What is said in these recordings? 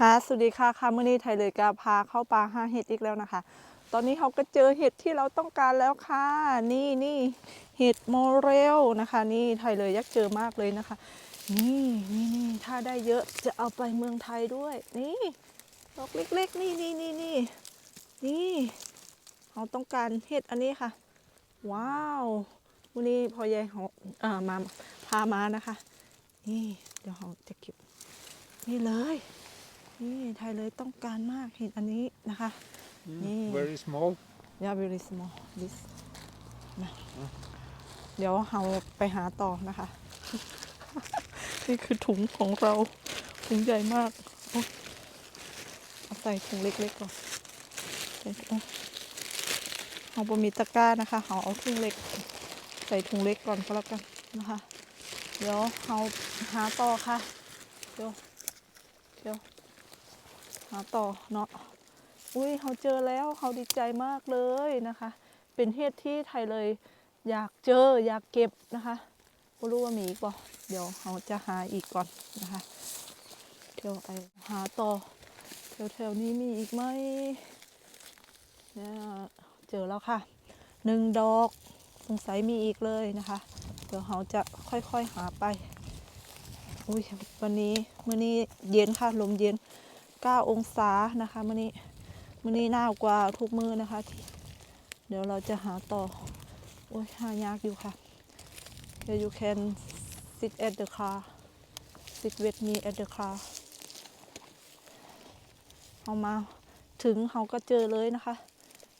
ค่ะสวัสดีค่ะค่ะมื่อนี้ไทยเลยกาพาเข้าป่าหาเห็ดอีกแล้วนะคะ ตอนนี้เขาก็เจอเห็ดที่เราต้องการแล้วค่ะ นี่นี่เห็ดโมเรลนะคะ นี่ไทยเลยยักเจอมากเลยนะคะ นี่นี่นี่ถ้าได้เยอะจะเอาไปเมืองไทยด้วย นี่ดอกเล็กๆ นี่นี่นี่นี่นี่เขาต้องการเห็ดอันนี้ค่ะ ว้าววันนี้พอยายเขาเอ่อมาพามานะคะ นี่เดี๋ยวเขาจะเก็บนี่เลย นี่ไทยเลยต้องการมากเห็ดอันนี้นะคะ นี่ Very small. ยา very small this นะเดี๋ยวเราไปหาต่อนะคะ นี่คือถุงของเราถุงใหญ่มากโอ๊ยเอาใส่ถุงเล็กๆก่อนใส่ถุงเอาบะมีตะกร้านะคะเอาเอาถุงเล็ก ใส่ถุงเล็กก่อนก็แล้วกันนะคะ เดี๋ยวเราหาต่อค่ะ เดี๋ยวเดี๋ยวหาต่อเนาะอุ้ยเขาเจอแล้วเขาดีใจมากเลยนะคะ เป็นเห็ดที่ไทยเลยอยากเจออยากเก็บนะคะไม่รู้ว่ามีอีกบ่เดี๋ยวเขาจะหาอีกก่อนนะคะเดี๋ยวไอหาต่อแถวๆนี้มีอีกไหมเนี่ยเจอแล้วค่ะหนึ่งดอกสงสัยมีอีกเลยนะคะ เดี๋ยวเขาจะค่อยๆหาไปอุ้ยวันนี้มื่อนี้เย็นค่ะลมเย็น 9 องศานะคะมื่อนี้มื่อนี้หนาวกว่าทุกมือนะคะที่เดี๋ยวเราจะหาต่อ โอ้ยหายากอยู่ค่ะเดี๋ยว you can sit at the car sit with me at the car เอามาถึงเขาก็เจอเลยนะคะ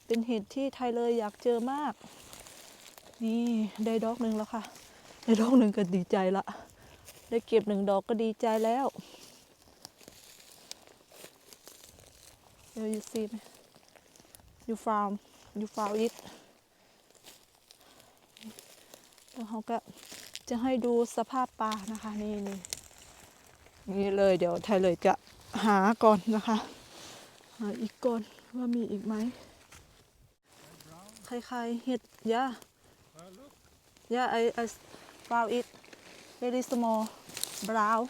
เป็นเห็ดที่ไทยเลยอยากเจอมาก นี่ได้ดอกหนึ่งแล้วค่ะ ได้ดอกหนึ่งก็ดีใจละ ได้เก็บหนึ่งดอกก็ดีใจแล้ว เดี๋ยว you see ไหม you found you found it แล้วเขาก็จะให้ดูสภาพปลานะคะ นี่นี่นี่เลยเดี๋ยวไทยเลยจะหาก่อนนะคะ หาอีกก่อนว่ามีอีกไหมใคล้ายๆเห็ดยา Uh, look. ยา I I found it very small brown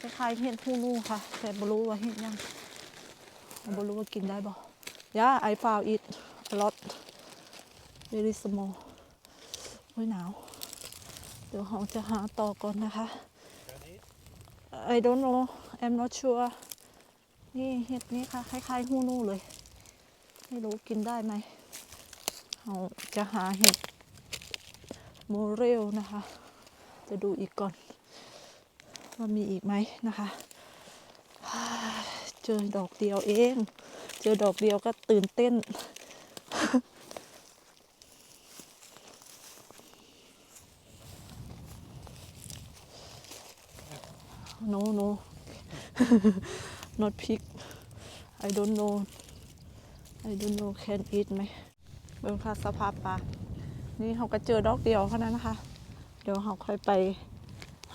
คล้ายๆเห็ดฮูนูค่ะ แต่ไม่รู้ว่าเห็ดยัง ไม่รู้ว่ากินได้บ่ยา I found it a lot very small โอ้ยหนาว เดี๋ยวเราจะหาต่อก่อนนะคะ I don't know I'm not sure นี่เห็ดนี้ค่ะ คล้ายๆฮูนูเลย ไม่รู้กินได้ไหมเราจะหาเห็ดโมเรลนะคะ จะดูอีกก่อน ว่ามีอีกไหมนะคะ เจอดอกเดียวเอง เจอดอกเดียวก็ตื่นเต้น no no not pig I don't know I don't know can eat ไหมเบิ่งค่ะสภาพปลานี่เขาก็เจอดอกเดียวเท่านั้นนะคะ เดี๋ยวเขาค่อยไป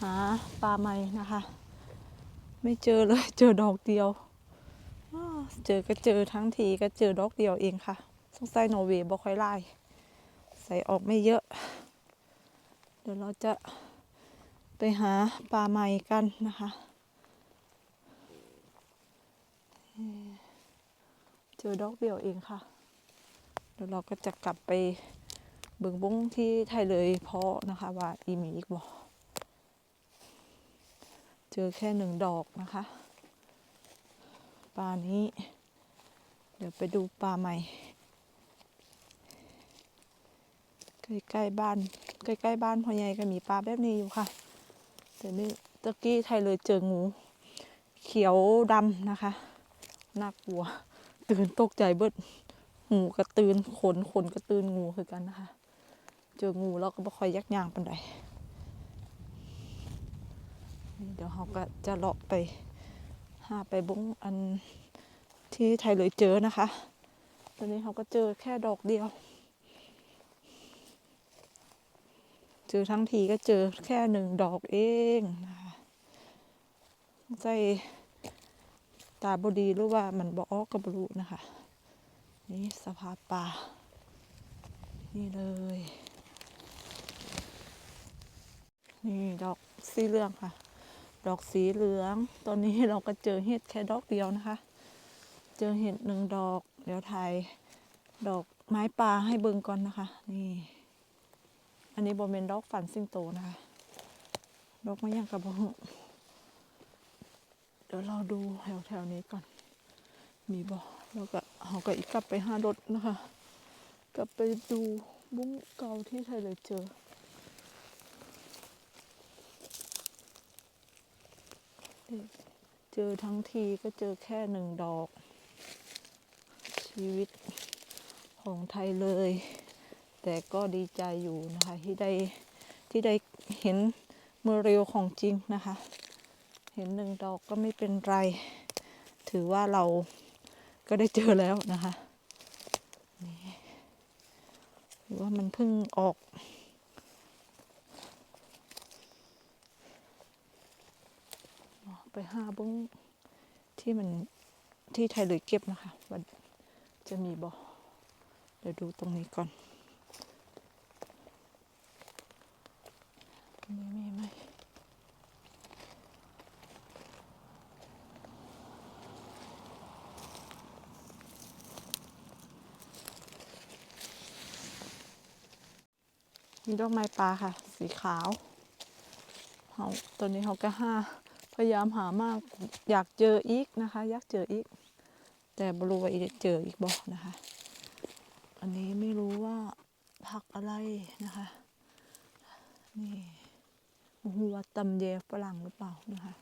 หาปลาใหม่นะคะ ไม่เจอเลยเจอดอกเดียวอ้าว เจอก็เจอทั้งทีก็เจอดอกเดียวเองค่ะ สงสัยโนอร์เวย์บ่ค่อยไล่ใส่ออกไม่เยอะ เดี๋ยวเราจะไปหาปลาใหม่กันนะคะ เจอดอกเดียวเองค่ะ เดี๋ยวเราก็จะกลับไปเบิงบุ้งที่ไทยเลยเพาะนะคะว่าอีมีอีกบ่เจอแค่หนึ่งดอกนะคะ ลานี้ เดี๋ยวไปดูปลาใหม่ ใกล้ๆบ้าน ใกล้ๆบ้านพ่อใหญ่ก็มีปลาแบบนี้อยู่ค่ะ แต่นี่ตะกี้ไทยเลยเจองู เขียวดำนะคะ น่ากลัว ตื่นตกใจเบิดงูกระตือนขนขนกระตือนงูคือกันนะคะ เจองูแล้วก็บ่ค่อยยักยางปันใดเดี๋ยวเราก็จะเลาะไป หาไปบุ้งอันที่ไทยเลยเจอนะคะ ตอนนี้เขาก็เจอแค่ดอกเดียว เจอทั้งทีก็เจอแค่หนึ่งดอกเองนะคะใจตาบดีหรือว่ามันบออกกับบรูนะคะ นี่สภาพป่า นี่เลย นี่ดอกสีเหลืองค่ะ ดอกสีเหลือง ตอนนี้เราก็เจอเห็ดแค่ดอกเดียวนะคะ เจอเห็ดหนึ่งดอก เดี๋ยวถ่ายดอกไม้ป่าให้เบิ่งก่อนนะคะ นี่ อันนี้บอเป็นดอกฝันสิงโตนะคะ ดอกไม้ยังกระบอกเดี๋ยวเราดูแถวแถวนี้ก่อน มีบ่แล้วก็เขาก็อีกกลับไปห้ารถนะคะ กลับไปดูบุ้งเก่าที่ไทยเลยเจอ เจอทั้งทีก็เจอแค่หนึ่งดอก ชีวิตของไทยเลย แต่ก็ดีใจอยู่นะคะที่ได้ที่ได้เห็นเมื่อเร็วของจริงนะคะ เห็นหนึ่งดอกก็ไม่เป็นไร ถือว่าเราก็ได้เจอแล้วนะคะนี่หรือว่ามันเพิ่งออก ไป ห้าบุ้งที่มันที่ไทยเลยเก็บนะคะว่าจะมีบ่เดี๋ยวดูตรงนี้ก่อนนนี้มีไหมมีดอกไม้ปลาค่ะ สีขาวเขาตัวนี้เขาก็ห้า พยายามหามากอยากเจออีกนะคะ อยากเจออีก แต่บรูว่าจะเจออีกบอกนะคะ อันนี้ไม่รู้ว่าผักอะไรนะคะ นี่หัวาตำแยฝรั่งหรือเปล่านะคะ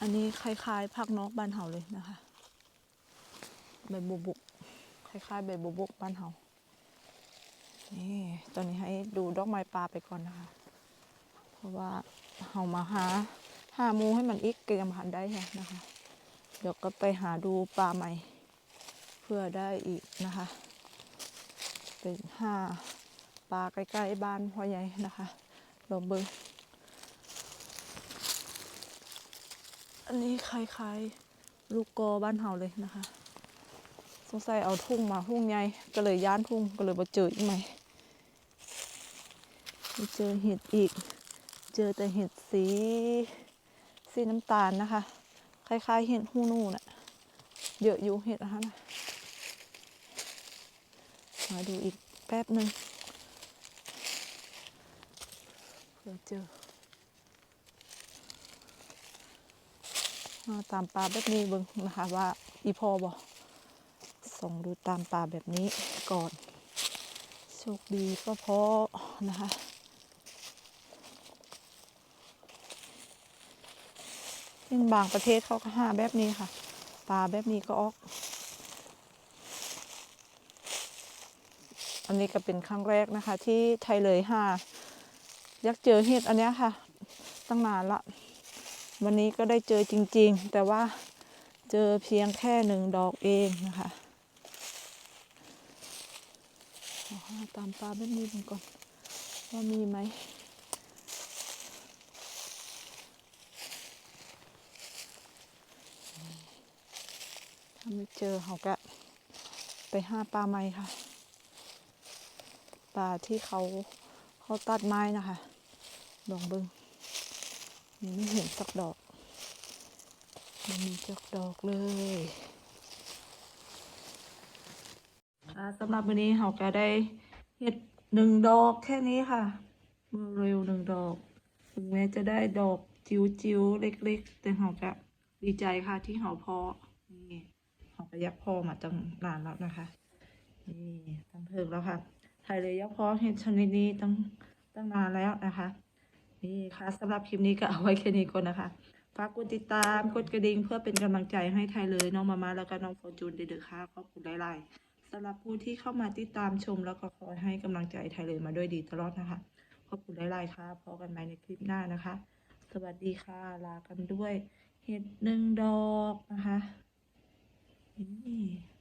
อันนี้คล้ายๆผักนอกบ้านเฮาเลยนะคะใบบุบุกคล้ายๆใบบุบุกบ้านเฮานี่ตอนนี้ให้ดูดอกไม้ปลาไปก่อนนะคะ ราะว่าเอามาหาหามูให้มันอีกก็ยังพันได้ค่ะนะคะ เดี๋ยวก็ไปหาดูปลาใหม่ เพื่อได้อีกนะคะ เป็นห้าปลาใกล้ๆบ้านพ่อใหญ่นะคะลองเบิ้งอันนี้คล้ายๆลูกกอบ้านเฮาเลยนะคะ สงสัยเอาทุ่งมาทุ่งใหญ่ก็เลยย้านทุ่งก็เลยมาเจออีกไหมไม่เจอเห็ดอีก เจอแต่เห็ดสีสีน้ำตาลนะคะ คล้ายๆเห็ดหูนูน่ะเยอะอยู่เห็ดนะคะนะมาดูอีกแป๊บหนึ่งเผื่อเจอมาตามปลาแบบนี้เบิ่งนะคะว่าอีพอบอกส่งดูตามปลาแบบนี้ก่อน โชคดีก็พอนะคะ เป็นบางประเทศเขาก็หาแบบนี้ค่ะ ปลาแบบนี้ก็ออก อันนี้ก็เป็นครั้งแรกนะคะ ที่ไทยเลยหายักเจอเห็ดอันนี้ค่ะ ตั้งนานละ วันนี้ก็ได้เจอจริง ๆ แต่ว่าเจอเพียงแค่หนึ่งดอกเองนะคะตามปลาแบบนี้ก่อนว่ามีไหม ไม่เจอเขาก็ไปหาปลาไม้ค่ะ ปลาที่เขาเขาตัดไม้นะคะลองเบิงยังไม่เห็นสักดอกไม่มีจักดอกเลยสำหรับวันนี้เขาก็ได้เห็ดหนึ่งดอกแค่นี้ค่ะเมื่อเร็วหนึ่งดอกถึงแม้จะได้ดอกจิ๋วจิ๋วๆเล็ก ๆ แต่เขาก็ดีใจค่ะที่เขาเพอนี่ ระยักพอมาตั้งนานแล้วนะคะ นี่ตั้งเพิงแล้วค่ะไทยเลยยักพอเห็นชนิดนี้ตั้งตั้งนานแล้วนะคะ นี่ค่ะสำหรับคลิปนี้ก็เอาไว้แค่นี้ก่อนนะคะ ฝากกดติดตาม กดกระดิ่งเพื่อเป็นกำลังใจให้ไทยเลยน้องมามาแล้วก็น้องฟอร์จูนเดือๆค่ะขอบคุณหลายๆสำหรับผู้ที่เข้ามาติดตามชมแล้วก็คอยให้กำลังใจไทยเลยมาด้วยดีตลอดนะคะ ขอบคุณหลายๆค่ะพบกันใหม่ในคลิปหน้านะคะ สวัสดีค่ะ ลากันด้วยเห็ดหนึ่งดอกนะคะ นี่